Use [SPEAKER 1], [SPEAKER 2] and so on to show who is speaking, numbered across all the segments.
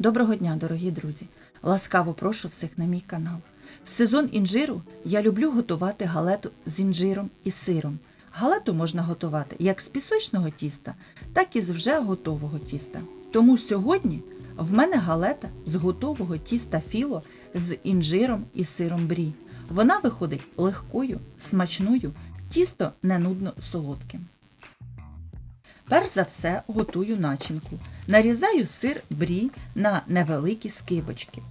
[SPEAKER 1] Доброго дня, дорогі друзі! Ласкаво прошу всіх на мій канал. В сезон інжиру я люблю готувати галету з інжиром і сиром. Галету можна готувати як з пісочного тіста, так і з вже готового тіста. Тому сьогодні в мене галета з готового тіста філо з інжиром і сиром брі. Вона виходить легкою, смачною, тісто не нудно солодким. Перш за все готую начинку. Нарізаю сир брі на невеликі скибочки.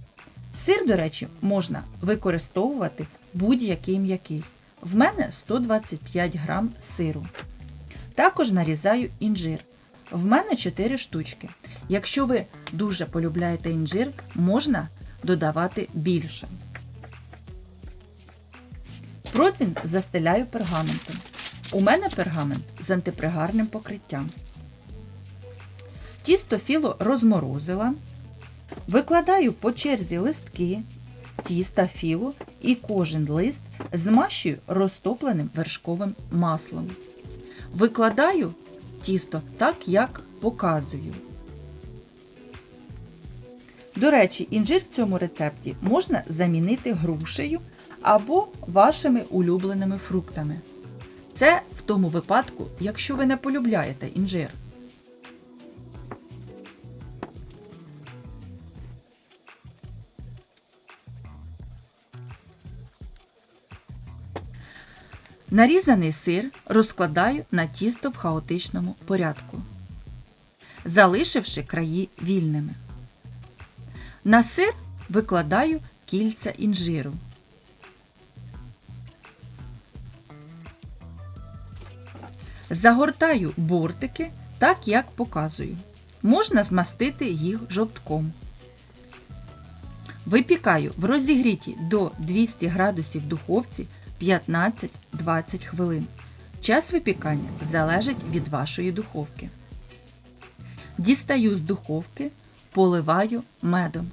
[SPEAKER 1] Сир, до речі, можна використовувати будь-який м'який. В мене 125 грам сиру. Також нарізаю інжир. В мене 4 штучки. Якщо ви дуже полюбляєте інжир, можна додавати більше. Противень застеляю пергаментом. У мене пергамент з антипригарним покриттям. Тісто філо розморозила. Викладаю по черзі листки тіста філо і кожен лист змащую розтопленим вершковим маслом. Викладаю тісто так, як показую. До речі, інжир в цьому рецепті можна замінити грушею або вашими улюбленими фруктами. Це в тому випадку, якщо ви не полюбляєте інжир. Нарізаний сир розкладаю на тісто в хаотичному порядку, залишивши краї вільними. На сир викладаю кільця інжиру. Загортаю бортики так, як показую. Можна змастити їх жовтком. Випікаю в розігріті до 200 градусів духовці 15-20 хвилин. Час випікання залежить від вашої духовки. Дістаю з духовки, поливаю медом.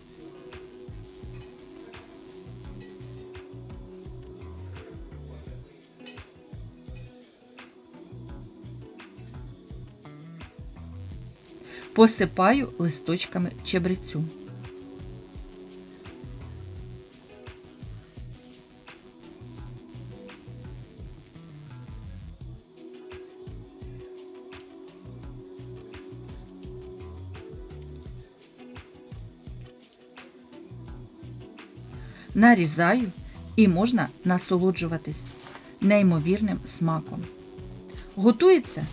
[SPEAKER 1] Посипаю листочками чебрецю. нарізаю і можна насолоджуватись неймовірним смаком. Готується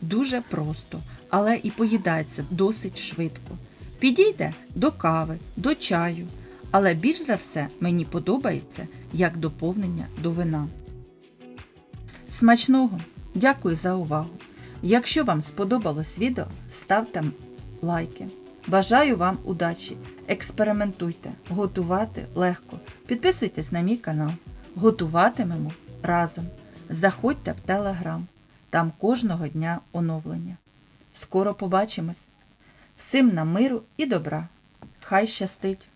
[SPEAKER 1] дуже просто, але і поїдається досить швидко. Підійде до кави, до чаю, але більш за все мені подобається як доповнення до вина. Смачного! Дякую за увагу! Якщо вам сподобалось відео, ставте лайки. Бажаю вам удачі! Експериментуйте, готувати легко. Підписуйтесь на мій канал. Готуватимемо разом. Заходьте в Телеграм. Там кожного дня оновлення. Скоро побачимось. Всім нам миру і добра. Хай щастить!